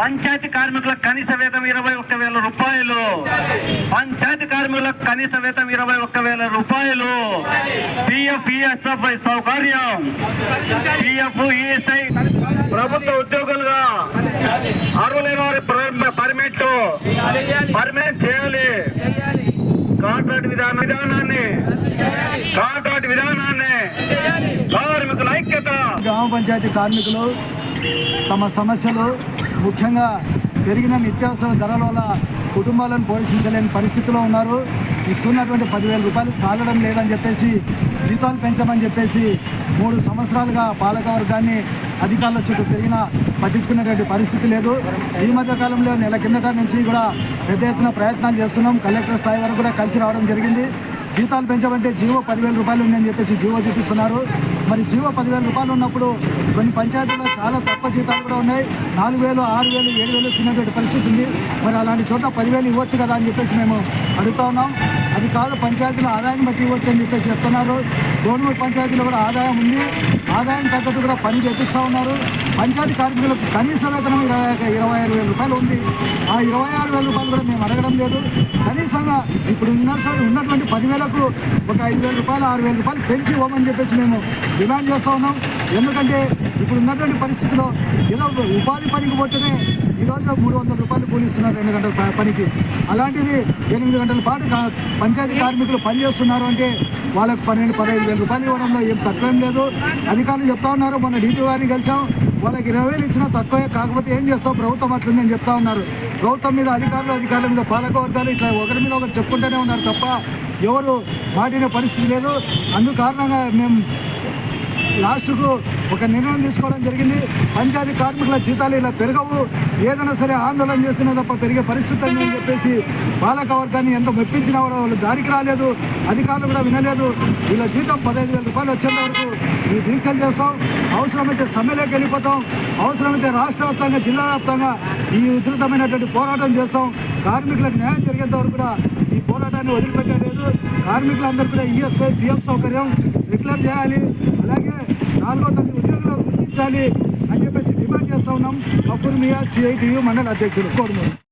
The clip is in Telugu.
పంచాయతీ కార్మికుల కనీస వేతం ఇరవై ఒక్క వేల రూపాయలు. పంచాయతీ కార్మికుల కనీస వేతం ఇరవై ఒక్క వేల రూపాయలు. పిఎఫ్ ఈఎస్ఎఫ్ఐ సౌకర్యం. పిఎఫ్ ఈఎస్ఐ ప్రభుత్వ ఉద్యోగులుగా అర్హులైన వారి పర్మిట్ పర్మిట్ చేయాలి. కాంట్రాక్ట్ విధాన విధానాన్ని కాంట్రాక్ట్ విధానాన్ని కార్మికుల ఐక్యత. గ్రామ పంచాయతీ కార్మికులు తమ సమస్యలు ముఖ్యంగా పెరిగిన నిత్యావసర ధరల వల్ల కుటుంబాలను పోషించలేని పరిస్థితిలో ఉన్నారు. ఇస్తున్నటువంటి పదివేల రూపాయలు చాలడం లేదని చెప్పేసి జీతాలు పెంచమని చెప్పేసి మూడు సంవత్సరాలుగా పాలకవర్గాన్ని అధికారుల చుట్టూ తిరిగినా పట్టించుకునేటువంటి పరిస్థితి లేదు. ఈ మధ్య కాలంలో నెల కిందట నుంచి కూడా పెద్ద ఎత్తున ప్రయత్నాలు చేస్తున్నాం. కలెక్టర్ స్థాయి వరకు కూడా కలిసి రావడం జరిగింది. జీతాలు పెంచమంటే జీవో పదివేల రూపాయలు ఉందని చెప్పేసి జీవో చూపిస్తున్నారు. మరి జీవో పదివేల రూపాయలు ఉన్నప్పుడు కొన్ని పంచాయతీల్లో చాలా తక్కువ జీతాలు కూడా ఉన్నాయి. నాలుగు వేలు ఆరు వేలు ఏడు వేలు ఇస్తున్నటువంటి పరిస్థితి ఉంది. మరి అలాంటి చోట పదివేలు ఇవ్వచ్చు కదా అని చెప్పేసి మేము అడుగుతా ఉన్నాం. అది కాదు పంచాయతీలో ఆదాయం బట్టి ఇవ్వచ్చు అని చెప్పేసి చెప్తున్నారు. గవర్నమెంట్ పంచాయతీలో కూడా ఆదాయం ఉంది. ఆదాయం తగ్గట్టు కూడా పని చేపిస్తూ ఉన్నారు. పంచాయతీ కార్మికులకు కనీస వేతనం ఇరవై ఇరవై ఆరు వేల రూపాయలు ఉంది. ఆ ఇరవై ఆరు వేల రూపాయలు కూడా మేము అడగడం లేదు. కనీసంగా ఇప్పుడు ఉన్న ఉన్నటువంటి పదివేలకు ఒక ఐదు వేల రూపాయలు ఆరు వేల రూపాయలు పెంచి ఇవ్వమని చెప్పేసి మేము డిమాండ్ చేస్తూ ఉన్నాం. ఎందుకంటే ఇప్పుడు ఉన్నటువంటి పరిస్థితిలో ఏదో ఉపాధి పనికి పోతేనే ఈరోజు మూడు వందల రూపాయలు కూలిస్తున్నారు రెండు గంటల పనికి. అలాంటిది ఎనిమిది గంటల పాటు కా- పంచాయతీ కార్మికులు పనిచేస్తున్నారు అంటే వాళ్ళకి పన్నెండు పదహైదు వేల రూపాయలు ఇవ్వడంలో ఏం తక్కువేం లేదు. అధికారులు చెప్తా ఉన్నారు మొన్న డీపీ వారిని కలిసాం. వాళ్ళకి ఇరవై వేలు ఇచ్చినా తక్కువే కాకపోతే ఏం చేస్తావు? ప్రభుత్వం అట్లుందని అని చెప్తా ఉన్నారు. ప్రభుత్వం మీద అధికారులు అధికారుల మీద పాలకవర్గాలు ఇట్లా ఒకరి మీద ఒకరు చెప్పుకుంటూనే ఉన్నారు తప్ప ఎవరు మాటిన పరిస్థితి లేదు. అందుకారణంగా మేము లాస్ట్కు ఒక నిర్ణయం తీసుకోవడం జరిగింది. పంచాయతీ కార్మికుల జీతాలు ఇలా పెరగవు. ఏదైనా సరే ఆందోళన చేసినా తప్ప పెరిగే పరిస్థితి అని చెప్పేసి బాలక వర్గాన్ని ఎంత మెప్పించినా కూడా వాళ్ళు దారికి రాలేదు. అధికారులు కూడా వినలేదు. వీళ్ళ జీతం పదహైదు వేల రూపాయలు వచ్చేంత వరకు ఈ దీక్షలు చేస్తాం. అవసరమైతే సమ్మెలోకి వెళ్ళిపోతాం. అవసరమైతే రాష్ట్ర వ్యాప్తంగా జిల్లా వ్యాప్తంగా ఈ ఉధృతమైనటువంటి పోరాటం చేస్తాం. కార్మికులకు న్యాయం జరిగేంత వరకు కూడా ఈ పోరాటాన్ని వదిలిపెట్టలేదు. కార్మికులందరూ కూడా ఈఎస్ఐ పిఎఫ్ సౌకర్యం రెగ్యులర్ చేయాలి. అలాగే నాలుగో తరగతి ఉద్యోగులు గుర్తించాలి అని చెప్పేసి డిమాండ్ చేస్తా ఉన్నాం. కపూర్ మియా సిఐటియు మండల అధ్యక్షులు కోరుమూరు